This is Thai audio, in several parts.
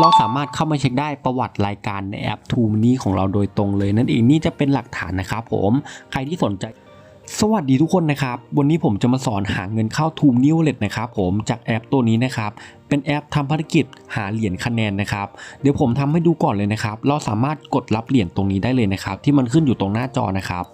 เราสามารถเข้ามาเช็คได้ประวัติรายการในแอป t ูม n นี่ของเราโดยตรงเลย นั่นเองนี่จะเป็นหลักฐานนะครับผมใครที่สนใจสวัสดีทุกคนนะครับ วันนี้ผมจะมาสอนหาเงินเข้า t ูม n ิ w เ l ็นะครับผมจากแอปตัวนี้นะครับ เป็นแอปทำภารกิจหาเหรียญคะแนนนะครับ เดี๋ยวผมทำให้ดูก่อนเลยนะครับ เราสามารถกดรับเหรียญตรงนี้ได้เลยนะครับ ที่มันขึ้นอยู่ตรงหน้าจอนะครับ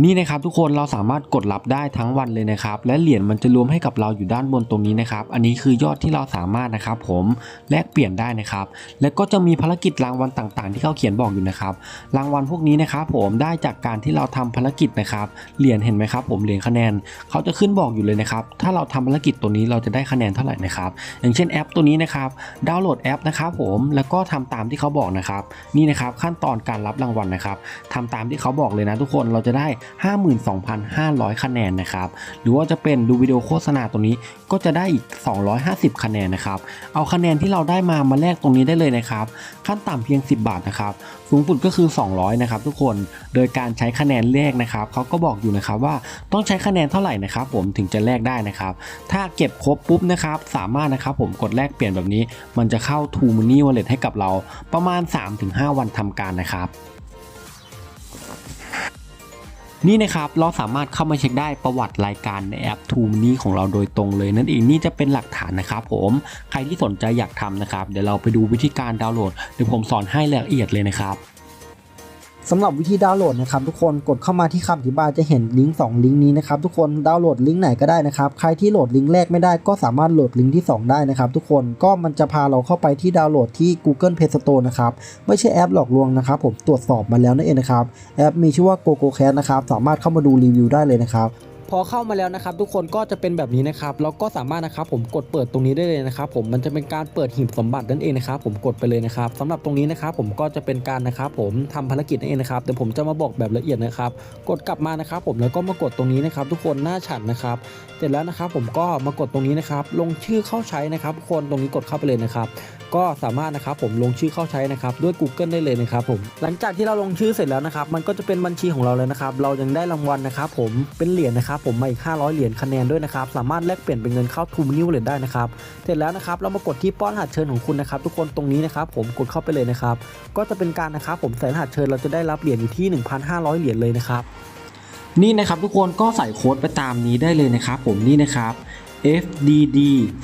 นี่นะครับทุกคนเราสามารถกดรับได้ทั้งวันเลยนะครับและเหรียญมันจะรวมให้กับเราอยู่ด้านบนตรงนี้นะครับอันนี้คือยอดที่เราสามารถนะครับผมแลกเปลี่ยนได้นะครับแล้วก็จะมีภารกิจรางวัลต่างๆ ที่เขาเขียนบอกอยู่นะครับรางวัลพวกนี้นะครับผมได้จากการที่เราทำภารกิจนะครับเหรียญเห็นไหมครับผมเหรียญคะแนนเขาจะขึ้นบอกอยู่เลยนะครับถ้าเราทำภารกิจตัวนี้เราจะได้คะแนนเท่าไหร่นะครับอย่างเช่นแอปตัวนี้นะครับดาวน์โหลดแอปนะครับผมแล้วก็ทำตามที่เขาบอกนะครับนี่นะครับขั้นตอนการรับรางวัลนะครับทำตามที่เขาบอกเลยนะทุกคนเราจะได้52,500 คะแนนนะครับ หรือว่าจะเป็นดูวิดีโอโฆษณาตัวนี้ก็จะได้อีก 250 คะแนนนะครับ เอาคะแนนที่เราได้มามาแลกตรงนี้ได้เลยนะครับ ขั้นต่ำเพียง 10 บาทนะครับ สูงสุดก็คือ 200 นะครับทุกคน โดยการใช้คะแนนแลกนะครับ เขาก็บอกอยู่นะครับว่าต้องใช้คะแนนเท่าไหร่นะครับ ผมถึงจะแลกได้นะครับ ถ้าเก็บครบปุ๊บนะครับ สามารถนะครับผมกดแลกเปลี่ยนแบบนี้ มันจะเข้า t ูม Money Wallet ให้กับเราประมาณ 3-5 วันทำการนะครับ นี่นะครับเราสามารถเข้ามาเช็คได้ประวัติรายการในแอปทูมนี้ของเราโดยตรงเลย นั่นเองนี่จะเป็นหลักฐานนะครับผมใครที่สนใจอยากทำนะครับ เดี๋ยวเราไปดูวิธีการดาวน์โหลดเดี๋ยวผมสอนให้ละเอียดเลยนะครับ สำหรับวิธีดาวน์โหลดนะครับทุกคนกดเข้ามาที่คำอธิบายจะเห็นลิงก์2ลิงก์นี้นะครับทุกคนดาวน์โหลดลิงก์ไหนก็ได้นะครับใครที่โหลดลิงก์แรกไม่ได้ก็สามารถโหลดลิงก์ที่ 2 ได้นะครับทุกคนก็มันจะพาเราเข้าไปที่ดาวน์โหลดที่ Google Play Store นะครับไม่ใช่แอปหลอกลวงนะครับผมตรวจสอบมาแล้วนั่นเองนะครับแอปมีชื่อว่า GoGoCast นะครับสามารถเข้ามาดูรีวิวได้เลยนะครับ พอเข้ามาแล้วนะครับ ทุกคนก็จะเป็นแบบนี้นะครับแล้วก็สามารถนะครับผมกดเปิดตรงนี้ได้เลยนะครับผมมันจะเป็นการเปิดหีบสมบัตินั่นเองนะครับผมกดไปเลยนะครับสำหรับตรงนี้นะครับผมก็จะเป็นการนะครับผมทำภารกิจนั่นเองนะครับเดี๋ยวผมจะมาบอกแบบละเอียดนะครับ กดกลับมานะครับผมแล้วก็มากดตรงนี้นะครับ ทุกคนหน้าฉันนะครับเสร็จแล้วนะครับผมก็มากดตรงนี้นะครับลงชื่อเข้าใช้นะครับคนตรงนี้กดเข้าไปเลยนะครับก็สามารถนะครับผมลงชื่อเข้าใช้นะครับด้วย Google ได้เลยนะครับผมหลังจากที่เราลงชื่อเสร็จแล้วนะครับมันก็จะเป็นบัญชีของเราเลยนะครับเรายังได้รางวัลนะครับผมเป็นเหรียญนะครับผมมาอีก 500 เหรียญคะแนนด้วยนะครับ สามารถแลกเปลี่ยนเป็นเงินเข้าทูมินิวเลยได้นะครับ เสร็จแล้วนะครับ เรามากดที่ป้อนรหัสเชิญของคุณนะครับ ทุกคนตรงนี้นะครับ ผมกดเข้าไปเลยนะครับ ก็จะเป็นการนะครับ ผมใส่รหัสเชิญเราจะได้รับเหรียญอยู่ที่ 1,500 เหรียญเลยนะครับนี่นะครับทุกคนก็ใส่โค้ดไปตามนี้ได้เลยนะครับผมนี่นะครับ FDD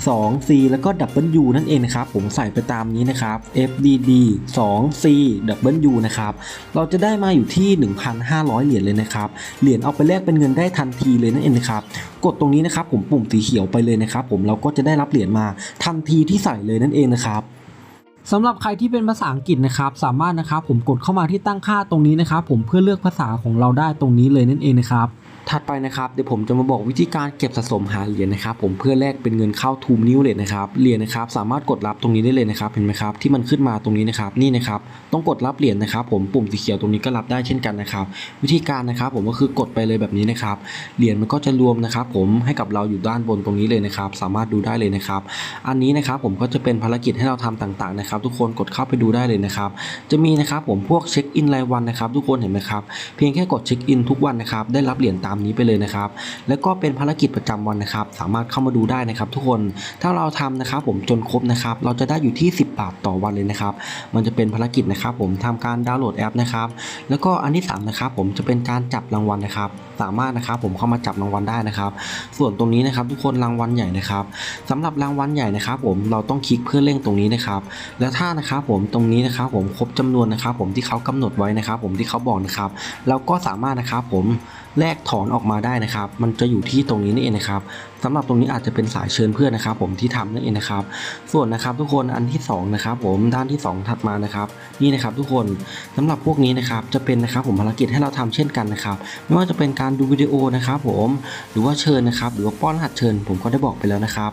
2 C แล้วก็ W นั่นเองนะครับ ผมใส่ไปตามนี้นะครับ FDD 2 C W นะครับ เราจะได้มาอยู่ที่ 1,500 เหรียญเลยนะครับ เหรียญเอาไปแลกเป็นเงินได้ทันทีเลยนั่นเองนะครับ กดตรงนี้นะครับ ผมปุ่มสีเขียวไปเลยนะครับ ผมเราก็จะได้รับเหรียญมาทันทีที่ใส่เลยนั่นเองนะครับสำหรับใครที่เป็นภาษาอังกฤษนะครับ สามารถนะครับผมกดเข้ามาที่ตั้งค่าตรงนี้นะครับ ผมเพื่อเลือกภาษาของเราได้ตรงนี้เลยนั่นเองนะครับ ถัดไปนะครับเดี๋ยวผมจะมาบอกวิธีการเก็บสะสมหาเหรียญนะครับ ผมเพื่อแลกเป็นเงินเข้าทูมนิวเลตนะครับเหรียญนะครับสามารถกดรับตรงนี้ได้เลยนะครับเห็นไหมครับที่มันขึ้นมาตรงนี้นะครับนี่นะครับต้องกดรับเหรียญนะครับ ผมปุ่มสีเขียวตรงนี้ก็รับได้เช่นกันนะครับ วิธีการนะครับ ผมก็คือกดไปเลยแบบนี้นะครับเหรียญมันก็จะรวมนะครับ ผมให้กับเราอยู่ด้านบนตรงนี้เลยนะครับ สามารถดูได้เลยนะครับ อันนี้นะครับผมก็จะเป็นภารกิจให้เราทำต่างๆนะครับ ทุกคนกดเข้าไปดูได้เลยนะครับจะมีนะครับผมพวกเช็คอินรายวันนะครับ ทุกคนเห็นไหมครับเพียงแค่กดเช็คอินทุกวันนะครับได้รับเหรียญตามนี้ไปเลยนะครับ แล้วก็เป็นภารกิจประจำวันนะครับ สามารถเข้ามาดูได้นะครับทุกคน ถ้าเราทำนะครับผมจนครบนะครับ เราจะได้อยู่ที่ 10 บาทต่อวันเลยนะครับ มันจะเป็นภารกิจนะครับ ผมทำการดาวน์โหลดแอปนะครับ แล้วก็อันที่สามนะครับผมจะเป็นการจับรางวัลนะครับ สามารถนะครับผมเข้ามาจับรางวัลได้นะครับ ส่วนตรงนี้นะครับทุกคนรางวัลใหญ่นะครับสำหรับรางวัลใหญ่นะครับ ผมเราต้องคลิกเพื่อเร่งตรงนี้นะครับ แล้วถ้านะครับผมตรงนี้นะครับผมครบจำนวนนะครับ ผมที่เขากำหนดไว้นะครับ ผมที่เขาบอกนะครับ เราก็สามารถนะครับผม แลกถอนออกมาได้นะครับ มันจะอยู่ที่ตรงนี้นี่เองนะครับสำหรับตรงนี้อาจจะเป็นสายเชิญเพื่อนนะครับ ผมที่ทำนั่นเองนะครับ ส่วนนะครับทุกคนอันที่สองนะครับผมด้านที่สองถัดมานะครับ นี่นะครับทุกคนสำหรับพวกนี้นะครับจะเป็นนะครับผมภารกิจให้เราทำเช่นกันนะครับ ไม่ว่าจะเป็นการดูวิดีโอนะครับ ผมหรือว่าเชิญนะครับ หรือว่าป้อนรหัสเชิญ ผมก็ได้บอกไปแล้วนะครับ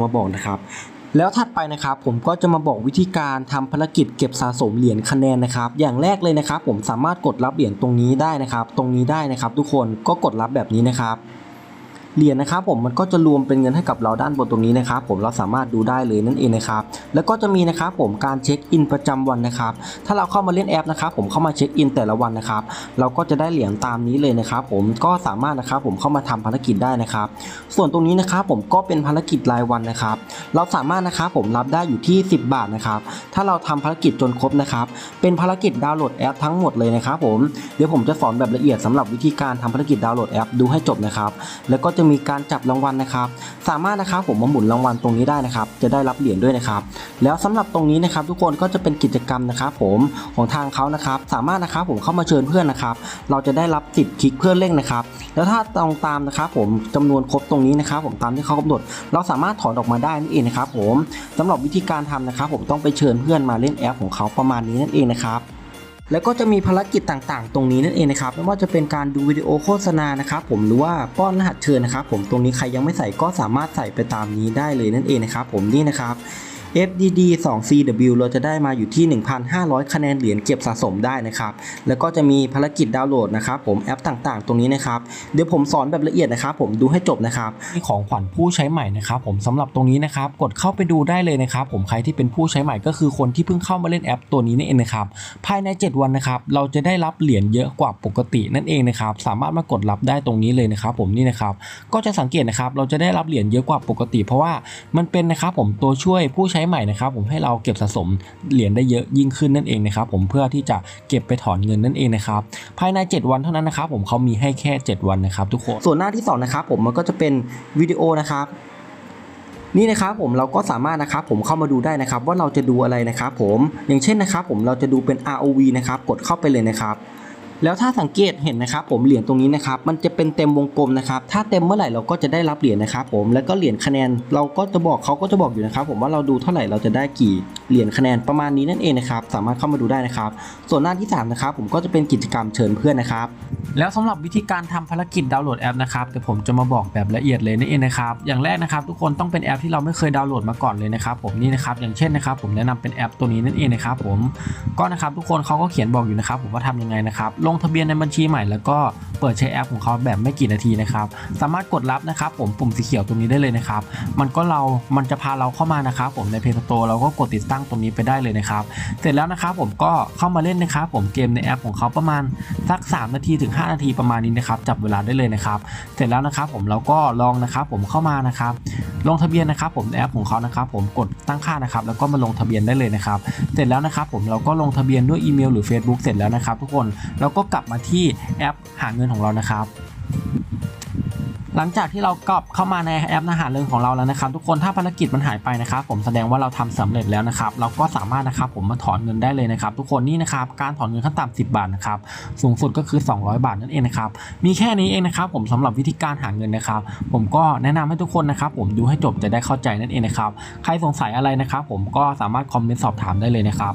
มาบอกนะครับ แล้วถัดไปนะครับผมก็จะมาบอกวิธีการทำภารกิจเก็บสะสมเหรียญคะแนนนะครับ อย่างแรกเลยนะครับ ผมสามารถกดรับเหรียญตรงนี้ได้นะครับ ตรงนี้ได้นะครับ ทุกคนก็กดรับแบบนี้นะครับ เหรียญนะครับผมมันก็จะรวมเป็นเงินให้กับเราด้านบนตรงนี้นะครับผมเราสามารถดูได้เลยนั่นเองนะครับแล้วก็จะมีนะครับผมการเช็คอินประจำวันนะครับถ้าเราเข้ามาเล่นแอปนะครับผมเข้ามาเช็คอินแต่ละวันนะครับเราก็จะได้เหรียญตามนี้เลยนะครับผมก็สามารถนะครับผมเข้ามาทำภารกิจได้นะครับ ส่วนตรงนี้นะครับผมก็เป็นภารกิจรายวันนะครับ เราสามารถนะครับผมรับได้อยู่ที่ 10 บาทนะครับถ้าเราทำภารกิจจนครบนะครับเป็นภารกิจดาวน์โหลดแอปทั้งหมดเลยนะครับผมเดี๋ยวผมจะสอนแบบละเอียดสำหรับวิธีการทำภารกิจดาวน์โหลดแอปดูให้จบนะครับแล้วก็จะะมีการจับรางวัลนะครับ สามารถนะครับผมมาหมุนรางวัลตรงนี้ได้นะครับ จะได้รับเหรียญด้วยนะครับ แล้วสำหรับตรงนี้นะครับ ทุกคนก็จะเป็นกิจกรรมนะครับผมของทางเขานะครับ สามารถนะครับผมเข้ามาเชิญเพื่อนนะครับ เราจะได้รับสิทธิ์คลิกเพื่อนเร่งนะครับ แล้วถ้าตรงตามนะครับผมจำนวนครบตรงนี้นะครับ ผมตามที่เขากำหนด เราสามารถถอนออกมาได้นั่นเองนะครับ ผมสำหรับวิธีการทำนะครับ ผมต้องไปเชิญเพื่อนมาเล่นแอปของเขาประมาณนี้นั่นเองนะครับ แล้วก็จะมีภารกิจต่างๆ ตรงนี้นั่นเองนะครับไม่ว่าจะเป็นการดูวิดีโอโฆษณานะครับผมหรือว่าป้อนรหัสเชิญนะครับผมตรงนี้ใครยังไม่ใส่ก็สามารถใส่ไปตามนี้ได้เลยนั่นเองนะครับผมนี่นะครับ FDD 2 CW เราจะได้มาอยู่ที่ 1,500 คะแนนเหรียญเก็บสะสมได้นะครับ แล้วก็จะมีภารกิจดาวน์โหลดนะครับผมแอปต่างๆ ตรงนี้นะครับ เดี๋ยวผมสอนแบบละเอียดนะครับ ผมดูให้จบนะครับของขวัญผู้ใช้ใหม่นะครับ ผมสำหรับตรงนี้นะครับ กดเข้าไปดูได้เลยนะครับ ผมใครที่เป็นผู้ใช้ใหม่ก็คือคนที่เพิ่งเข้ามาเล่นแอปตัวนี้นี่เองนะครับ ภายใน 7 วันนะครับ เราจะได้รับเหรียญเยอะกว่าปกตินั่นเองนะครับ สามารถมากดรับได้ตรงนี้เลยนะครับผมนี่นะครับ ก็จะสังเกตนะครับ เราจะได้รับเหรียญเยอะกว่าปกติ เพราะว่ามันเป็นนะครับผมตัวช่วยผู้ใช้ใหม่นะครับผมให้เราเก็บสะสมเหรียญได้เยอะยิ่งขึ้นนั่นเองนะครับผมเพื่อที่จะเก็บไปถอนเงินนั่นเองนะครับภายใน 7 วันเท่านั้นนะครับผมเขามีให้แค่ 7 วันนะครับทุกคนส่วนหน้าที่สองนะครับผมมันก็จะเป็นวิดีโอนะครับนี่นะครับผมเราก็สามารถนะครับผมเข้ามาดูได้นะครับว่าเราจะดูอะไรนะครับผมอย่างเช่นนะครับผมเราจะดูเป็น ROV นะครับกดเข้าไปเลยนะครับ แล้วถ้าสังเกตเห็นนะครับผมเหรียญตรงนี้นะครับมันจะเป็นเต็มวงกลมนะครับถ้าเต็มเมื่อไหร่เราก็จะได้รับเหรียญนะครับผมแล้วก็เหรียญคะแนนเราก็จะบอกเขาก็จะบอกอยู่นะครับผมว่าเราดูเท่าไหร่เราจะได้กี่ เหรียญคะแนนประมาณนี้นั่นเองนะครับสามารถเข้ามาดูได้นะครับ ส่วนหน้าที่สามนะครับผมก็จะเป็นกิจกรรมเชิญเพื่อนนะครับแล้วสำหรับวิธีการทำภารกิจดาวน์โหลดแอปนะครับเดี๋ยวผมจะมาบอกแบบละเอียดเลยนั่นเองนะครับอย่างแรกนะครับทุกคนต้องเป็นแอปที่เราไม่เคยดาวน์โหลดมาก่อนเลยนะครับผมนี่นะครับอย่างเช่นนะครับผมแนะนำเป็นแอปตัวนี้นั่นเองนะครับผมก็นะครับทุกคนเขาก็เขียนบอกอยู่นะครับผมว่าทำยังไงนะครับลงทะเบียนในบัญชีใหม่แล้วก็เปิดใช้แอปของเขาแบบไม่กี่นาทีนะครับสามารถกดรับนะครับผมปุ่มสีเขียวตรงนี้ได้เลยนะครับมันก็เรามันจะพาเราเข้ามานะครับผมใน Play Store เราก็กดติดตั้งตรงนี้ไปได้เลยนะครับ เสร็จแล้วนะครับผมก็เข้ามาเล่นนะครับ ผมเกมในแอปของเขาประมาณสัก 3 นาทีถึง 5 นาทีประมาณนี้นะครับจับเวลาได้เลยนะครับ เสร็จแล้วนะครับผมเราก็ลองนะครับผมเข้ามานะครับลงทะเบียนนะครับผมในแอปของเขานะครับ ผมกดตั้งค่านะครับแล้วก็มาลงทะเบียนได้เลยนะครับ เสร็จแล้วนะครับผมเราก็ลงทะเบียนด้วยอีเมลหรือ Facebook เสร็จแล้วนะครับ ทุกคนเราก็กลับมาที่แอปหาเงินของเรานะครับ หลังจากที่เรากลับเข้ามาในแอปอาหารเรื่องของเราแล้วนะครับทุกคนถ้าภารกิจมันหายไปนะครับผมแสดงว่าเราทำสำเร็จแล้วนะครับเราก็สามารถนะครับผมมาถอนเงินได้เลยนะครับทุกคนนี่นะครับการถอนเงินขั้นต่ำ10 บาทนะครับสูงสุดก็คือ 200 บาทนั่นเองนะครับมีแค่นี้เองนะครับผมสำหรับวิธีการหาเงินนะครับผมก็แนะนำให้ทุกคนนะครับผมดูให้จบจะได้เข้าใจนั่นเองนะครับใครสงสัยอะไรนะครับผมก็สามารถคอมเมนต์สอบถามได้เลยนะครับ